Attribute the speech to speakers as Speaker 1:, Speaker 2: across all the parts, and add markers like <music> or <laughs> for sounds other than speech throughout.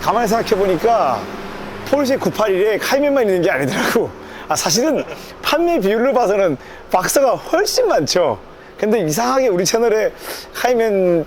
Speaker 1: 가만히 생각해보니까 포르쉐 981에 카이맨만 있는 게 아니더라고. 아, 사실은 판매 비율로 봐서는 박스가 훨씬 많죠. 근데 이상하게 우리 채널에 카이맨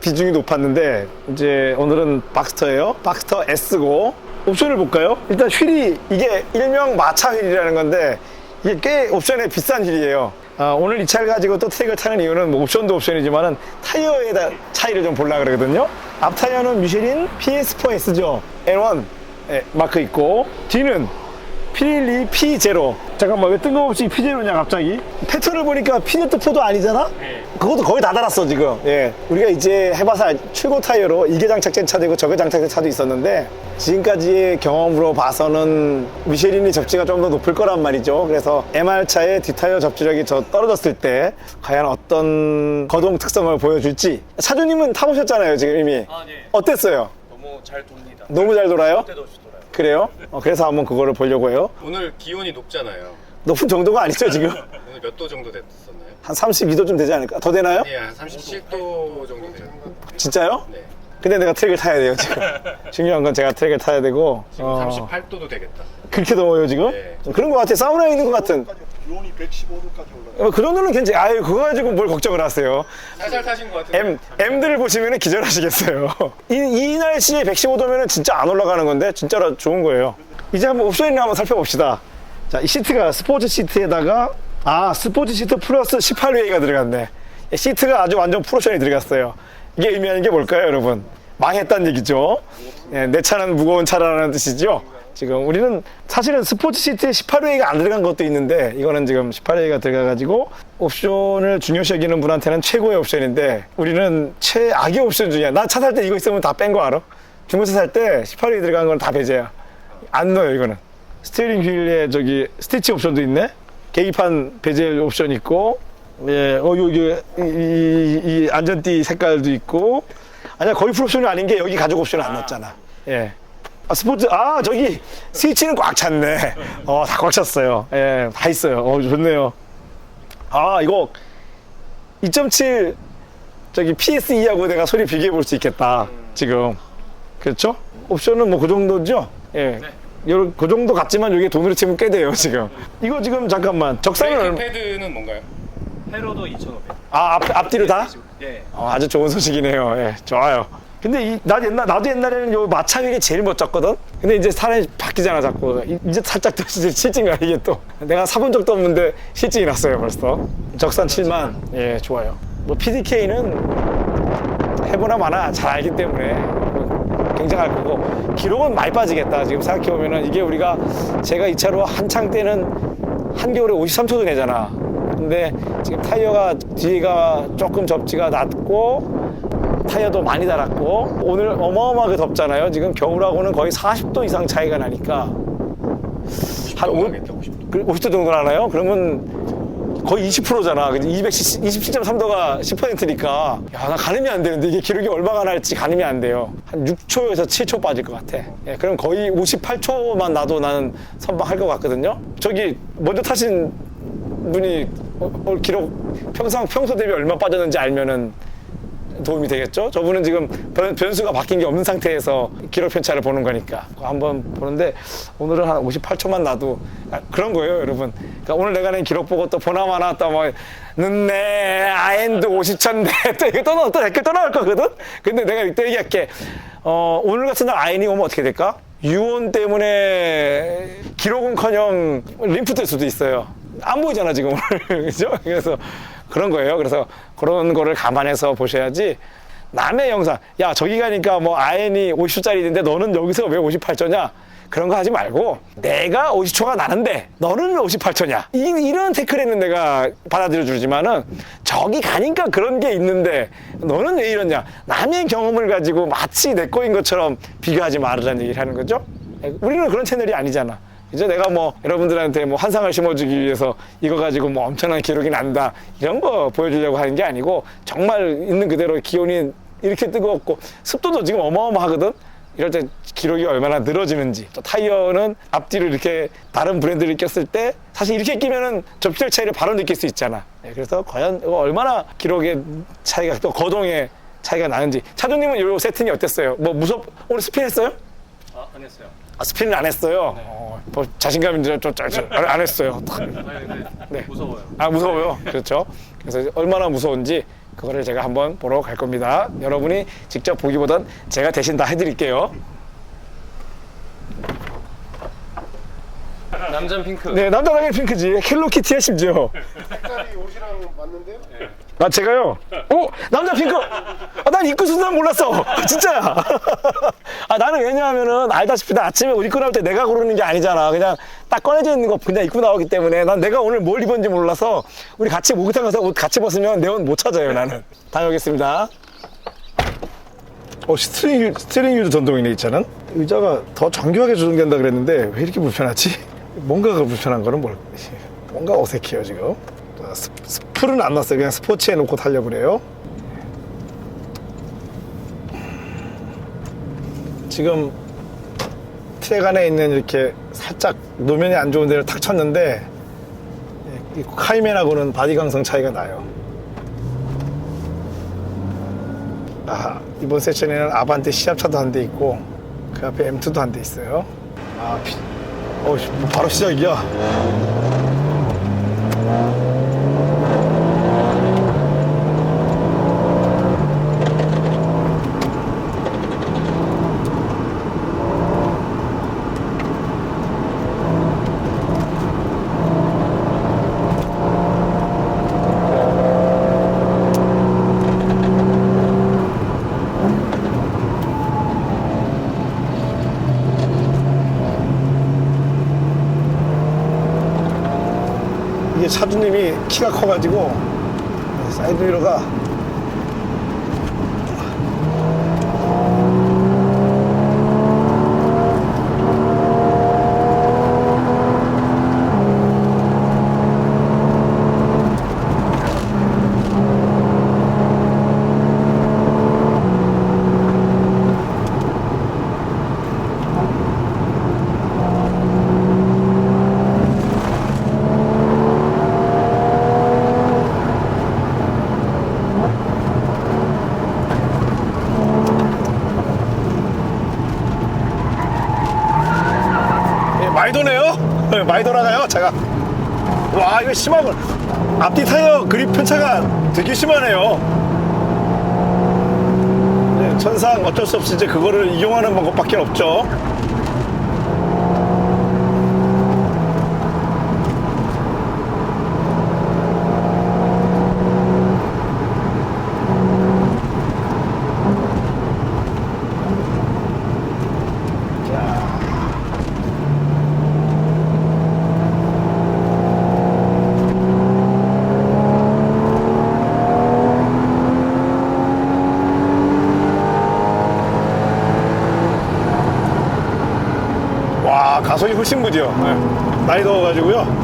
Speaker 1: 비중이 높았는데, 이제 오늘은 박스터예요. 박스터 S고. 옵션을 볼까요? 일단 휠이 이게 일명 마차 휠이라는 건데, 이게 꽤 옵션에 비싼 휠이에요. 아, 오늘 이 차를 가지고 또 트랙을 타는 이유는 뭐 옵션도 옵션이지만은 타이어에 다 차이를 좀 보려고 그러거든요. 앞 타이어는 미쉐린 PS4S죠. N1 예, 마크 있고 뒤는 피릴리 P0 잠깐만 왜 뜬금없이 P0냐 갑자기 패턴을 보니까 피네트4도 아니잖아? 그것도 거의 다 달았어 지금 예. 우리가 이제 해봐서 알- 출고 타이어로 이게 장착된 차도 있고 저게 장착된 차도 있었는데 지금까지의 경험으로 봐서는 미쉐린이 접지가 좀 더 높을 거란 말이죠 그래서 MR차의 뒷타이어 접지력이 저 떨어졌을 때 과연 어떤 거동 특성을 보여줄지 차주님은 타보셨잖아요 지금 이미
Speaker 2: 아, 네.
Speaker 1: 어땠어요?
Speaker 2: 너무 잘 돕니다.
Speaker 1: 너무 잘 돌아요? 그래요? 어, 그래서 한번 그거를 보려고 해요.
Speaker 2: 오늘 기온이 높잖아요.
Speaker 1: 높은 정도가 아니죠, 지금? <laughs>
Speaker 2: 오늘 몇 도 정도 됐었나요?
Speaker 1: 한 32도쯤 되지 않을까? 더 되나요?
Speaker 2: 예, 한 37도 정도 돼요.
Speaker 1: 진짜요?
Speaker 2: 네.
Speaker 1: 근데 내가 트랙을 타야 돼요, 지금. <laughs> 중요한 건 제가 트랙을 타야 되고.
Speaker 2: 지금
Speaker 1: 어,
Speaker 2: 38도도 되겠다.
Speaker 1: 그렇게 더워요, 지금?
Speaker 2: 네.
Speaker 1: 좀 그런 것 같아. 사우나에 있는 것 같은.
Speaker 3: 기온이 115도까지 올라가.
Speaker 1: 어, 그 정도는 괜찮아. 아유, 그거 가지고 뭘 걱정을 하세요.
Speaker 2: 살살 타신 것 같은데.
Speaker 1: M, M들을 보시면 기절하시겠어요. <laughs> 이, 이 날씨에 115도면 진짜 안 올라가는 건데, 진짜로 좋은 거예요. 이제 한번 옵션을 한번 살펴봅시다. 자, 이 시트가 스포츠 시트에다가, 아, 스포츠 시트 플러스 18웨이가 들어갔네. 이 시트가 아주 완전 프로션이 들어갔어요. 이게 의미하는 게 뭘까요, 여러분? 망했다는 얘기죠. 예, 내 차는 무거운 차라는 뜻이죠. 지금 우리는 사실은 스포츠 시트에 18웨이가 안 들어간 것도 있는데 이거는 지금 18웨이가 들어가가지고 옵션을 중요시 여기는 분한테는 최고의 옵션인데 우리는 최악의 옵션 중이야. 나 차 살 때 이거 있으면 다 뺀 거 알아? 중고차 살 때 18웨이 들어간 건 다 배제야. 안 넣어요 이거는. 스티어링 휠에 저기 스티치 옵션도 있네. 계기판 베젤 옵션 있고, 예, 어 여기 이, 이, 이 안전띠 색깔도 있고. 아니야 거의 풀옵션이 아닌 게 여기 가죽 옵션 안 넣었잖아. 예. 아, 스포츠, 아, 저기, 스위치는 꽉 찼네. 어, 다 꽉 찼어요. 예, 다 있어요. 어, 좋네요. 아, 이거, 2.7, 저기 PS2하고 내가 소리 비교해 볼 수 있겠다. 지금. 그렇죠? 옵션은 뭐 그 정도죠? 예. 요, 그 정도 같지만 이게 돈으로 치면 꽤 돼요, 지금. 이거 지금 잠깐만. 적산은 얼마,
Speaker 2: 패드는 뭔가요?
Speaker 4: 회로도 2,500.
Speaker 1: 아, 앞, 앞뒤로 다?
Speaker 4: 예.
Speaker 1: 어, 아주 좋은 소식이네요. 예, 좋아요. 근데 이, 나 옛날, 나도 옛날에는 요 마차 휠이 제일 멋졌거든? 근데 이제 사람이 바뀌잖아, 자꾸. 이- 이제 살짝 또 이제 실증이 나, 이게 또. 내가 사본 적도 없는데 실증이 났어요, 벌써. 적산 7만. 예, 좋아요. 뭐, PDK는 해보나 마나 잘 알기 때문에 뭐 굉장할 거고. 기록은 많이 빠지겠다, 지금 생각해보면은. 이게 우리가 제가 이 차로 한창 때는 한겨울에 53초도 내잖아. 근데 지금 타이어가 뒤가 조금 접지가 낮고 타이어도 많이 달았고 오늘 어마어마하게 덥잖아요. 지금 겨울하고는 거의 40도 이상 차이가 나니까 한 오-
Speaker 2: 하겠다, 50도.
Speaker 1: 그 50도 정도 나나요? 그러면 거의 20%잖아. 27.3도가 10%니까 야, 나 가늠이 안 되는데 이게 기록이 얼마가 날지 가늠이 안 돼요. 한 6초에서 7초 빠질 것 같아. 예, 그럼 거의 58초만 나도 나는 선방할 것 같거든요. 저기 먼저 타신 분이 어, 어, 기록 평상 평소 대비 얼마 빠졌는지 알면은 도움이 되겠죠? 저분은 지금 변- 변수가 바뀐 게 없는 상태에서 기록 편차를 보는 거니까 한번 보는데 오늘은 한 58초만 나도 아, 그런 거예요, 여러분. 그러니까 오늘 내가 낸 기록 보고 또 보나마나 또뭐 는네 아엔드 50초인데 <laughs> 또 이거 또, 나올- 또 댓글 또 나올 거거든. 근데 내가 이때 얘기할게. 어, 오늘 같은 날 아엔이 오면 어떻게 될까? 유온 때문에 기록은커녕 림프 뜰 수도 있어요. 안 보이잖아 지금 <laughs> 그죠? 그래서 그런 거예요. 그래서 그런 거를 감안해서 보셔야지. 남의 영상, 야 저기 가니까 뭐 아엔이 50초짜리인데 너는 여기서 왜 58초냐? 그런 거 하지 말고 내가 50초가 나는데 너는 왜 58초냐? 이, 런 태클에는 내가 받아들여 주지만은 저기 가니까 그런 게 있는데 너는 왜 이러냐? 남의 경험을 가지고 마치 내 거인 것처럼 비교하지 말으라는 얘기를 하는 거죠. 우리는 그런 채널이 아니잖아. 이제 내가 뭐 여러분들한테 뭐 환상을 심어주기 위해서 이거 가지고 뭐 엄청난 기록이 난다 이런 거 보여주려고 하는 게 아니고 정말 있는 그대로 기온이 이렇게 뜨겁고 습도도 지금 어마어마하거든. 이럴 때 기록이 얼마나 늘어지는지 또 타이어는 앞뒤로 이렇게 다른 브랜드를 꼈을 때 사실 이렇게 끼면은 접지력 차이를 바로 느낄 수 있잖아. 네, 그래서 과연 이거 얼마나 기록의 차이가 또 거동의 차이가 나는지 차주님은 요 세팅이 어땠어요? 뭐 무섭 오늘 스핀 했어요?
Speaker 4: 아, 안 했어요.
Speaker 1: 아, 스핀은 안 했어요. 어, 뭐 자신감이 좀, 좀, 좀, 안, 안 했어요.
Speaker 4: 아니, 근데
Speaker 1: 네.
Speaker 4: 무서워요.
Speaker 1: 아 무서워요. 그렇죠. 그래서 얼마나 무서운지 그거를 제가 한번 보러 갈 겁니다. 여러분이 직접 보기보단 제가 대신 다 해드릴게요.
Speaker 4: 남잔 핑크.
Speaker 1: 네, 남자 당연히 핑크지. 헬로키티야 심지어.
Speaker 3: 색깔이 옷이랑 맞는데요?
Speaker 1: 아 제가요. 오 남자 핑크. 아, 난 입고 순간 몰랐어. <laughs> 진짜야. 아 나는 왜냐하면은 알다시피 나 아침에 옷 입고 나올 때 내가 고르는 게 아니잖아. 그냥 딱 꺼내져 있는 거 그냥 입고 나오기 때문에 난 내가 오늘 뭘 입었는지 몰라서 우리 같이 목욕탕 가서 옷 같이 벗으면 내 옷 못 찾아요 나는. 다녀오겠습니다. 어 스트링 유- 스트링 유도 전동이네 이 차는. 의자가 더 정교하게 조정된다 그랬는데 왜 이렇게 불편하지? <laughs> 뭔가가 불편한 거는 뭘? 뭔가 어색해요 지금. 자, 스, 스 풀은 안 났어요. 그냥 스포츠에 놓고 타려고 그래요. 지금 트랙 안에 있는 이렇게 살짝 노면이 안 좋은 데를 탁 쳤는데 이 카이맨하고는 바디 강성 차이가 나요. 아, 이번 세션에는 아반떼 시합차도 한 대 있고 그 앞에 M2도 한 대 있어요. 아, 비... 어, 바로 시작이야. 이게 차주님이 키가 커가지고 사이드 미러가 예, 많이 도네요. 예, 많이 돌아가요, 차가. 와, 이거 심하군. 앞뒤 타이어 그립 편차가 되게 심하네요. 예, 천상 어쩔 수 없이 이제 그거를 이용하는 방법밖에 없죠. 훨씬 무디요. 예, 많이 더워가지고요.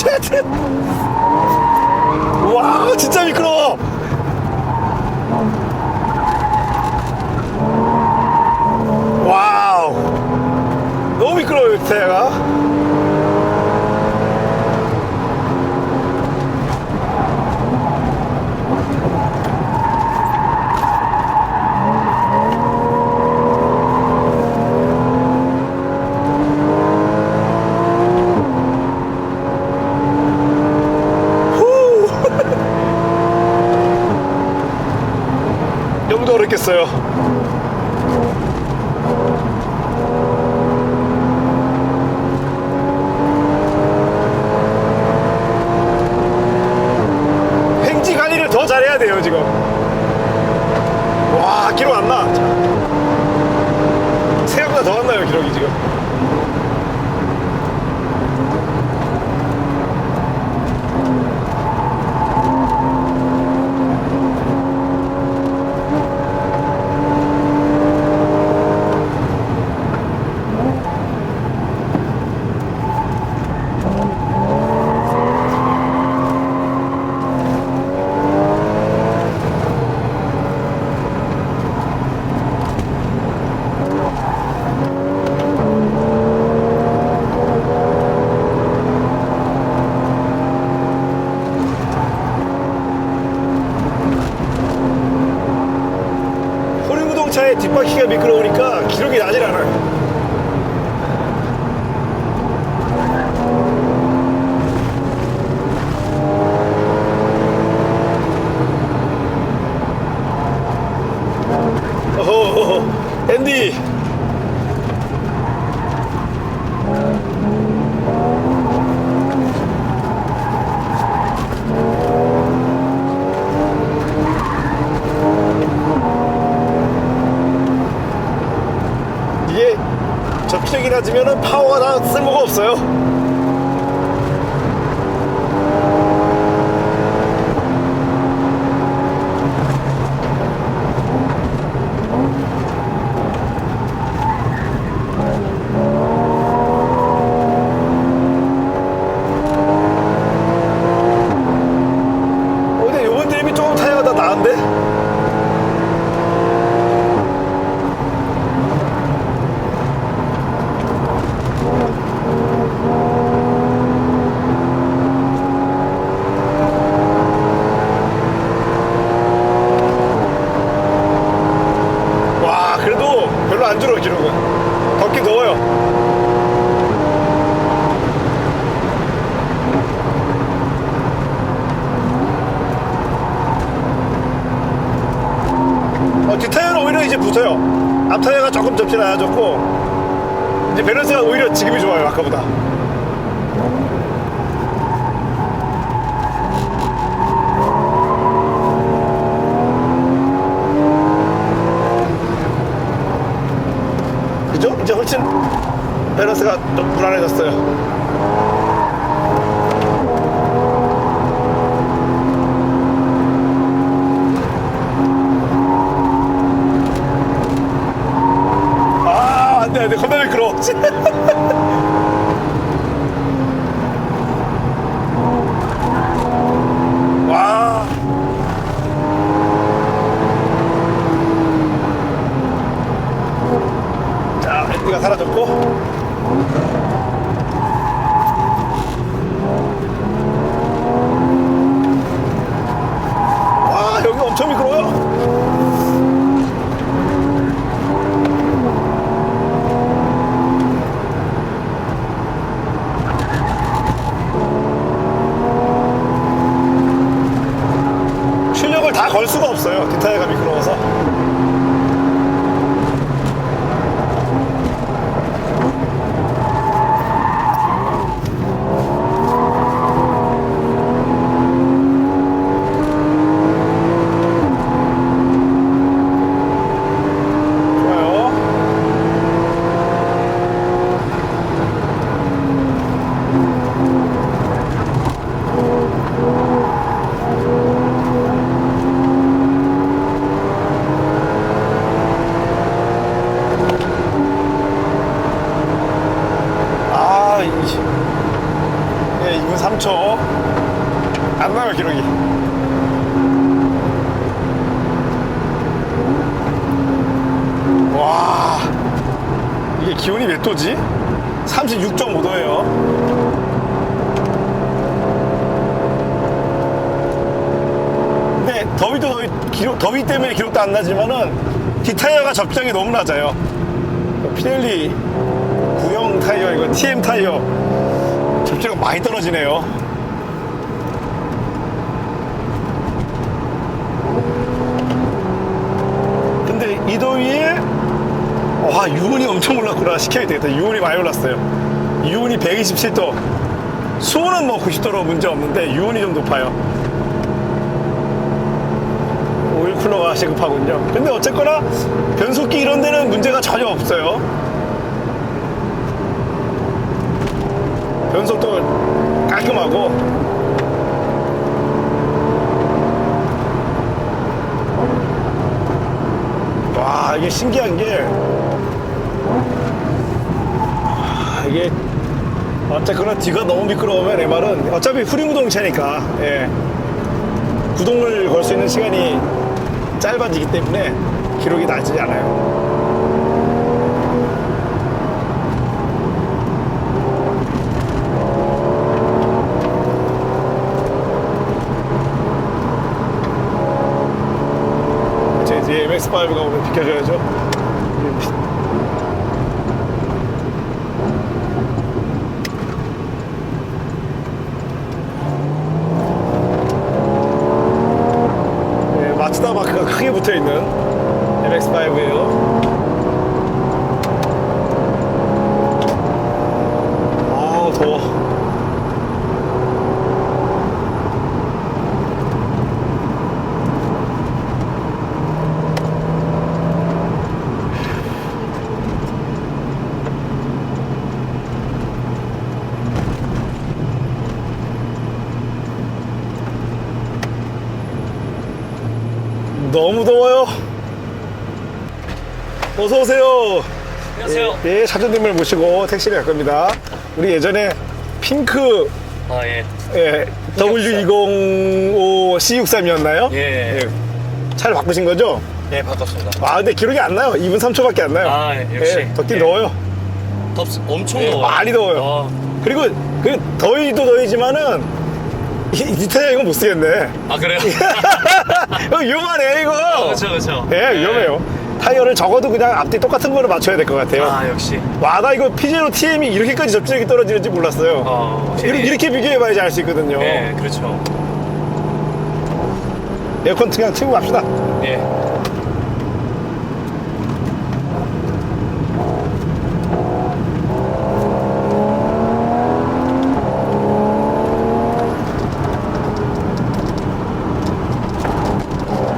Speaker 1: shit. <laughs> 있어요. 횡지 관리를 더 잘해야 돼요, 지금. 와, 기록 안 나. 생각보다 더 안 나요, 기록이 지금. 없어요? 맵진 않아졌고 이제 밸런스가 오히려 지금이 좋아요 아까보다. much. <laughs> 더위도 더위, 기록, 더위 때문에 기록도 안 나지만은 뒷타이어가 접정이 너무 낮아요. 피렐리 구형 타이어, 이거 TM 타이어 접지가 많이 떨어지네요. 근데 이 더위에 와 유온이 엄청 올랐구나 시켜야 되겠다 유온이 많이 올랐어요 유온이 127도 수온은 뭐 90도로 문제 없는데 유온이 좀 높아요 쿨러가 시급하군요. 근데 어쨌거나 변속기 이런 데는 문제가 전혀 없어요. 변속도 깔끔하고. 와 이게 신기한 게 아, 이게 어쨌거나 뒤가 너무 미끄러우면 MR은 어차피 후륜구동차니까 예. 구동을 걸 수 있는 시간이 짧아지기 때문에 기록이 나지 않아요. 제 뒤에 MX5가 오면 비켜줘야죠 네, 마츠다 마크가 크게 붙어 있는 MX5예요. 아 더워. 너무 더워요. 어서 오세요.
Speaker 4: 안녕하세요.
Speaker 1: 예, 사장님을 모시고 택시를 갈 겁니다. 우리 예전에 핑크
Speaker 4: 아 예.
Speaker 1: 예, W205 C63이었나요?
Speaker 4: 예.
Speaker 1: 차를 바꾸신 거죠?
Speaker 4: 예 바꿨습니다.
Speaker 1: 아, 근데 기록이 안 나요. 2분 3초밖에 안 나요.
Speaker 4: 아, 예, 역시.
Speaker 1: 예, 덥긴
Speaker 4: 예.
Speaker 1: 더워요.
Speaker 4: 덥 엄청
Speaker 1: 예,
Speaker 4: 더워요.
Speaker 1: 많이 더워요.
Speaker 4: 어.
Speaker 1: 그리고 그 더위도 더위지만은 이, 이 타이어 이거 못 쓰겠네.
Speaker 4: 아 그래요? <laughs>
Speaker 1: 이거 위험하네, 이거.
Speaker 4: 그렇죠 그렇죠.
Speaker 1: 예, 위험해요. 타이어를 적어도 그냥 앞뒤 똑같은 거를 맞춰야 될 것 같아요.
Speaker 4: 아 역시.
Speaker 1: 와, 나 이거 피제로 TM이 이렇게까지 접지력이 떨어지는지 몰랐어요.
Speaker 4: 어.
Speaker 1: 이렇게, 이렇게 비교해봐야지 알 수 있거든요.
Speaker 4: 예 그렇죠.
Speaker 1: 에어컨 그냥 틀고 갑시다.
Speaker 4: 예.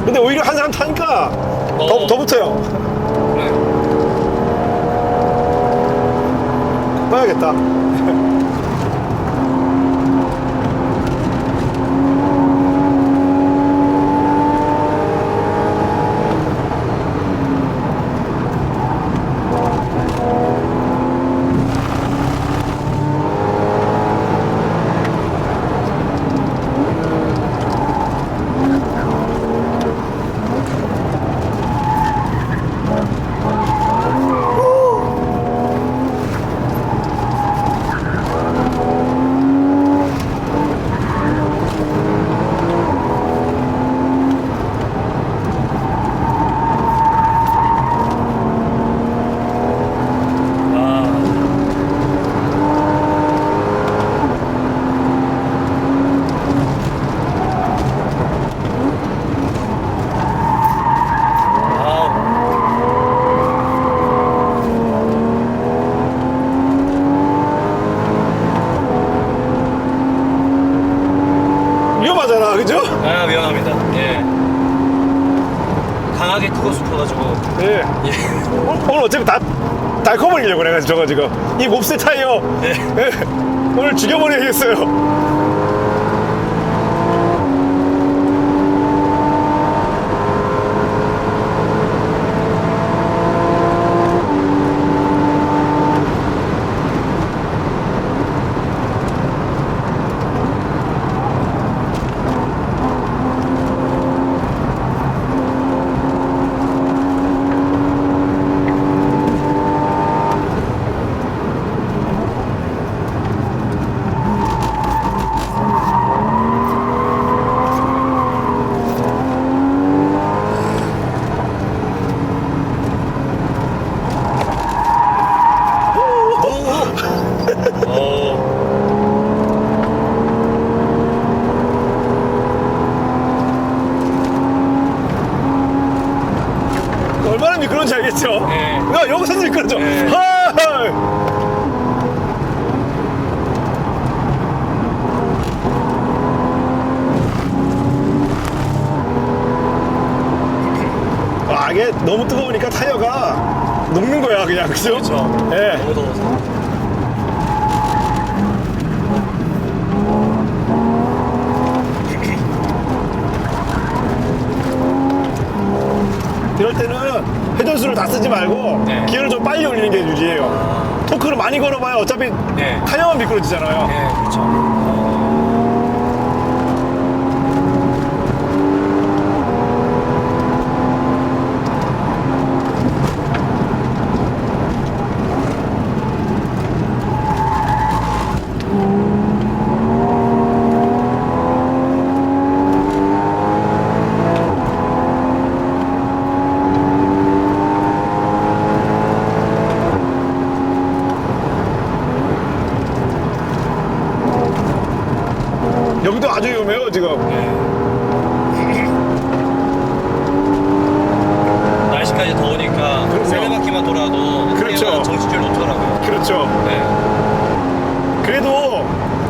Speaker 1: 근데 오히려 한 사람 타니까 더,
Speaker 4: 어.
Speaker 1: 더 붙어요.
Speaker 4: 그래.
Speaker 1: 봐야겠다.
Speaker 4: 아. 아우.
Speaker 1: 위험하잖아, 그죠?
Speaker 4: 아 미안합니다. 예. 강하게 크고 싶어가지고.
Speaker 1: 예.
Speaker 4: 예.
Speaker 1: 오늘, 오늘 어차피 다, 달커버리려고 그래가지고 저거 지금. 이 몹새 타이어.
Speaker 4: 예.
Speaker 1: 예. 오늘 죽여버려야겠어요. 선생님 그런지 알겠죠? 네. 아, 야, 여기 선생님 그러죠? 네. 헐! 아, 이게 너무 뜨거우니까 타이어가 녹는 거야,
Speaker 4: 그냥. 그죠? 그렇죠.
Speaker 1: 예.
Speaker 4: 너무 더워서.
Speaker 1: 이럴 때는 회전수를 다 쓰지 말고
Speaker 4: 네.
Speaker 1: 기어를 좀 빨리 올리는 게 유리해요. 토크를 많이 걸어봐야 어차피
Speaker 4: 네.
Speaker 1: 타이어만 미끄러지잖아요.
Speaker 4: 예, 그렇죠.
Speaker 1: 여기도 아주 위험해요 지금.
Speaker 4: 날씨까지 더우니까
Speaker 1: 그럼요.
Speaker 4: 세네 바퀴만 돌아도
Speaker 1: 그렇죠.
Speaker 4: 타이어가 정신줄 놓더라고요.
Speaker 1: 그렇죠.
Speaker 4: 네.
Speaker 1: 그래도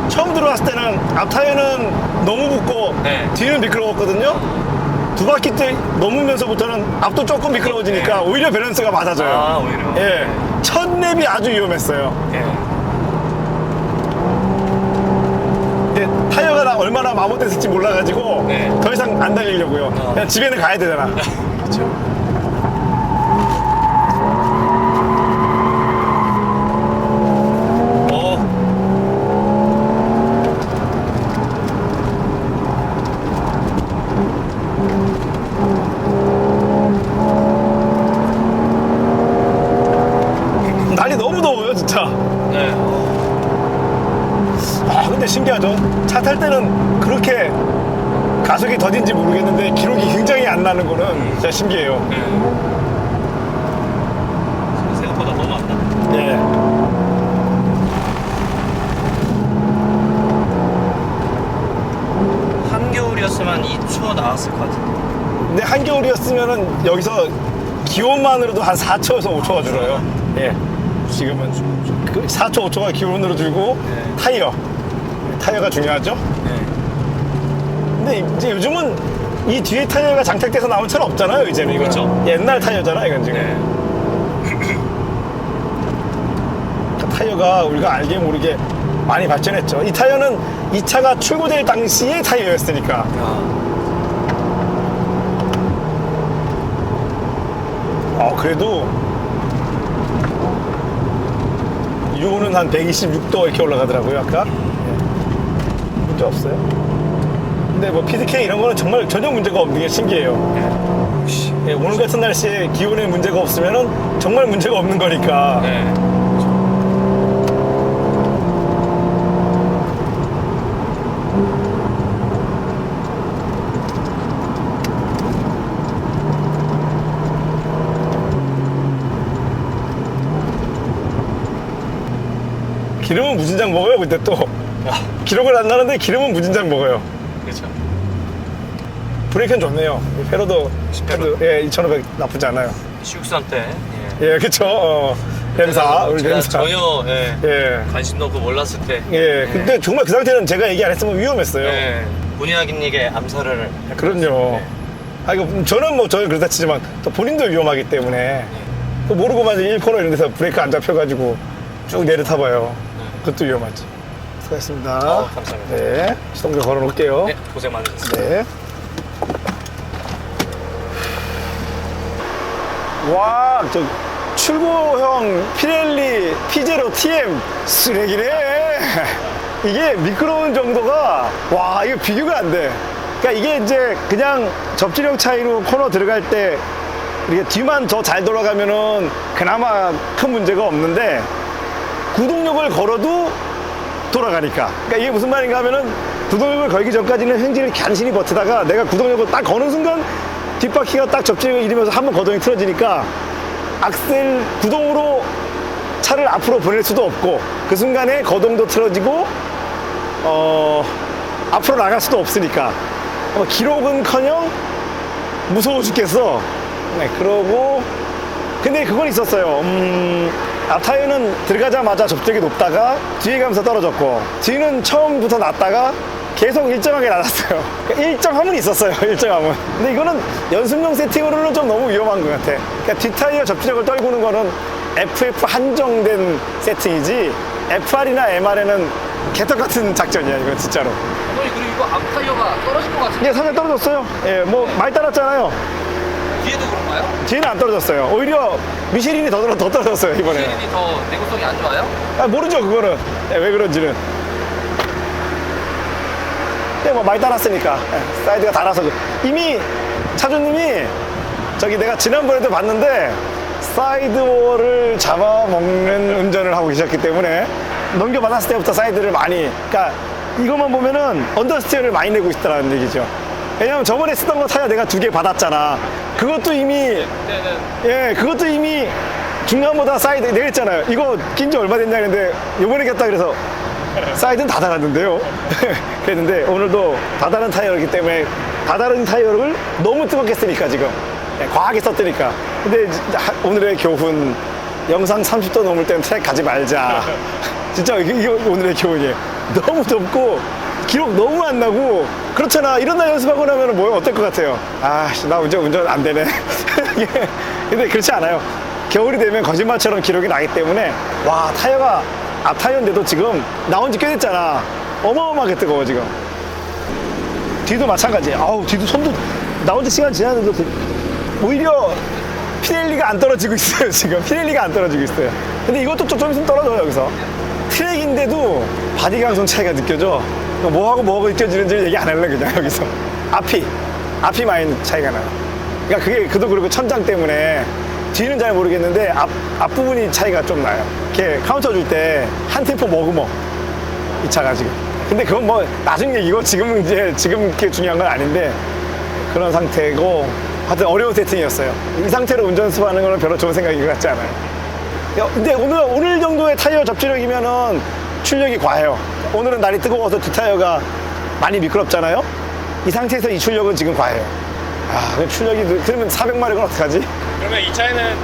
Speaker 1: 처음 들어왔을 때는 앞 타이어는 너무 붓고
Speaker 4: 네.
Speaker 1: 뒤는 미끄러웠거든요. 두 바퀴 때 넘으면서부터는 앞도 조금 미끄러워지니까
Speaker 4: 네.
Speaker 1: 오히려 밸런스가 맞아져요.
Speaker 4: 아, 오히려.
Speaker 1: 예. 첫 랩이 아주 위험했어요.
Speaker 4: 예.
Speaker 1: 예, 타이어가 나- 얼마나 마모됐을지 몰라가지고
Speaker 4: 네.
Speaker 1: 더 이상 안 달리려고요.
Speaker 4: 어.
Speaker 1: 그냥 집에는 가야 되잖아. <laughs>
Speaker 4: 그렇죠. 어,
Speaker 1: 날이 너무 더워요, 진짜.
Speaker 4: 네.
Speaker 1: 아, 근데 신기하죠? 차 탈 때는 그렇게 가속이 더딘지 모르겠는데 기록이 굉장히 안 나는 거는 진짜 신기해요.
Speaker 4: 네. 생각보다 너무 안 나.
Speaker 1: 예.
Speaker 4: 한겨울이었으면 2초 나왔을 것 같은데.
Speaker 1: 근데 한겨울이었으면은 여기서 기온만으로도 한 4초에서 5초가 줄어요. 예. 지금은 그 4초, 5초가 기온으로 줄고
Speaker 4: 네.
Speaker 1: 타이어. 타이어가 중요하죠?
Speaker 4: 네.
Speaker 1: 근데 이제 요즘은 이 뒤에 타이어가 장착돼서 나온 차는 없잖아요, 이제는 이거.
Speaker 4: 그렇죠.
Speaker 1: 옛날 타이어잖아, 이건 지금.
Speaker 4: 네.
Speaker 1: 그 타이어가 우리가 알게 모르게 많이 발전했죠. 이 타이어는 이 차가 출고될 당시의 타이어였으니까.
Speaker 4: 아,
Speaker 1: 어, 그래도 유호는 한 126도 이렇게 올라가더라고요, 아까. 예. 문제 없어요. 근데 뭐 PDK 이런 거는 정말 전혀 문제가 없는 게 신기해요. 예, 오늘 같은 날씨에 기온에 문제가 없으면은 정말 문제가 없는 거니까.
Speaker 4: 네.
Speaker 1: 기름은 무진장 먹어요, 근데 또. 기록을 안 나는데 기름은 무진장 먹어요.
Speaker 4: 그렇죠.
Speaker 1: 브레이크는 좋네요. 이 페로도, 페로도 예, 2,500 나쁘지 않아요.
Speaker 4: 시국산 때. 예.
Speaker 1: 예, 그쵸. 어, 램사, 우리
Speaker 4: 제가
Speaker 1: 램사.
Speaker 4: 전혀 예,
Speaker 1: 예.
Speaker 4: 관심도 없고 몰랐을 때.
Speaker 1: 예, 근데 정말 그 상태는 제가 얘기 안 했으면 위험했어요.
Speaker 4: 예. 본의아기님에게 암살을.
Speaker 1: 그럼요. 아, 이거 저는 뭐 저는 그렇다 치지만 또 본인도 위험하기 때문에 또 모르고만 1코너 이런 데서 브레이크 안 잡혀가지고 쭉 내려 타봐요. 그것도 위험하지. 수고하셨습니다.
Speaker 4: 어, 감사합니다.
Speaker 1: 네, 시동기 걸어 놓을게요.
Speaker 4: 네, 고생 많으셨습니다.
Speaker 1: 네. 와, 저 출고형 피렐리 피제로 TM 쓰레기네. 이게 미끄러운 정도가 와, 이거 비교가 안 돼. 그러니까 이게 이제 그냥 접지력 차이로 코너 들어갈 때 이게 뒤만 더 잘 돌아가면은 그나마 큰 문제가 없는데 구동력을 걸어도 돌아가니까. 그러니까 이게 무슨 말인가 하면은 구동력을 걸기 전까지는 횡지를 간신히 버티다가 내가 구동력을 딱 거는 순간 뒷바퀴가 딱 접지를 이루면서 한 번 거동이 틀어지니까 악셀 구동으로 차를 앞으로 보낼 수도 없고 그 순간에 거동도 틀어지고 어 앞으로 나갈 수도 없으니까 뭐 기록은커녕 무서워 죽겠어. 네, 그러고 근데 그건 있었어요. 음, 앞 타이어는 들어가자마자 접촉이 높다가 뒤에 가면서 떨어졌고 뒤는 처음부터 낮다가 계속 일정하게 낮았어요. 그러니까 일정함은 있었어요. <laughs> 일정함은. 근데 이거는 연습용 세팅으로는 좀 너무 위험한 것 같아. 그러니까 뒷 타이어 접지력을 떨구는 거는 FF 한정된 세팅이지 FR이나 MR에는 개떡 같은 작전이야 이거 진짜로.
Speaker 5: 그리고 이거 앞 타이어가 떨어질 것 같은데
Speaker 1: 이게 살짝 떨어졌어요. 예, 뭐 많이 따랐잖아요.
Speaker 5: 뒤에도 그런가요?
Speaker 1: 뒤에는 안 떨어졌어요. 오히려 미쉐린이 더, 떨어- 더 떨어졌어요 이번에.
Speaker 5: 시린이 더 내구성이 안 좋아요?
Speaker 1: 아, 모르죠 그거는 예, 왜 그런지는. 네, 뭐 많이 따랐으니까 예, 사이드가 달아서 그- 이미 차주님이 저기 내가 지난번에도 봤는데 사이드워를 잡아먹는 운전을 하고 계셨기 때문에 넘겨받았을 때부터 사이드를 많이 그러니까 이것만 보면은 언더스티어를 많이 내고 있다는 얘기죠 왜냐면 저번에 쓰던 거 타야 내가 두 개 받았잖아 그것도 이미 예, 그것도 이미 중간보다 사이드 내렸잖아요. 이거 낀 지 얼마 됐냐 했는데 요번에 꼈다 그래서 사이드는 다 달았는데요. <laughs> 그랬는데 오늘도 다 다른 타이어이기 때문에 다 다른 타이어를 너무 뜨겁게 쓰니까 지금 예, 과하게 썼더니까. 근데 하- 오늘의 교훈 영상 30도 넘을 때는 트랙 가지 말자. <laughs> 진짜 이거 오늘의 교훈이에요. 너무 덥고 기록 너무 안 나고 그렇잖아. 이런 날 연습하고 나면 뭐 어떨 것 같아요? 아씨 나 운전 운전 안 되네. <laughs> 예. 근데 그렇지 않아요. 겨울이 되면 거짓말처럼 기록이 나기 때문에 와 타이어가 앞 타이어인데도 지금 나온 지 꽤 됐잖아. 어마어마하게 뜨거워 지금. 뒤도 마찬가지. 아우 뒤도 손도 나온 지 시간 지났는데도 그- 오히려 피렐리가 안 떨어지고 있어요 지금. 피렐리가 안 떨어지고 있어요. 근데 이것도 좀, 좀 있으면 떨어져요 여기서. 트랙인데도 바디 감성 차이가 느껴져 뭐하고 뭐하고 느껴지는지 얘기 안 할래 그냥 여기서. 앞이. 앞이 많이 차이가 나요. 그러니까 그게 그도 그렇고 천장 때문에 뒤는 잘 모르겠는데 앞, 앞부분이 차이가 좀 나요. 이렇게 카운터 줄 때 한 템포 머금어. 이 차가 지금. 근데 그건 뭐 나중 얘기고 지금 이제 지금 그게 중요한 건 아닌데 그런 상태고 하여튼 어려운 세팅이었어요. 이 상태로 운전 연습하는 거는 별로 좋은 생각인 것 같지 않아요. 야, 근데 오늘 오늘 정도의 타이어 접지력이면은 출력이 과해요 오늘은 날이 뜨거워서 두 타이어가 많이 미끄럽잖아요 이 상태에서 이 출력은 지금 과해요 아 출력이 늘- 그러면 400마력은 어떡하지?
Speaker 2: 그러면 이 차에는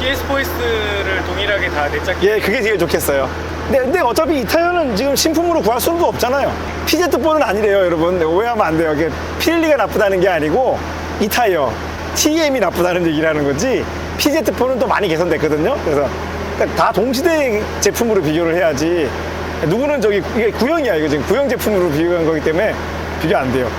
Speaker 2: PS 포이스를 동일하게 다 내짝기
Speaker 1: 예, 그게 제일 좋겠어요. 근데, 근데 어차피 이 타이어는 지금 신품으로 구할 수도 없잖아요. PZ4는 아니래요, 여러분. 네, 오해하면 안 돼요. 이게 피렐리가 나쁘다는 게 아니고 이 타이어 TM이 나쁘다는 얘기라는 거지. PZ4는 또 많이 개선됐거든요. 그래서 그러니까 다 동시대 제품으로 비교를 해야지. 누구는 저기 이게 구형이야, 이거 지금 구형 제품으로 비교한 거기 때문에 비교 안 돼요.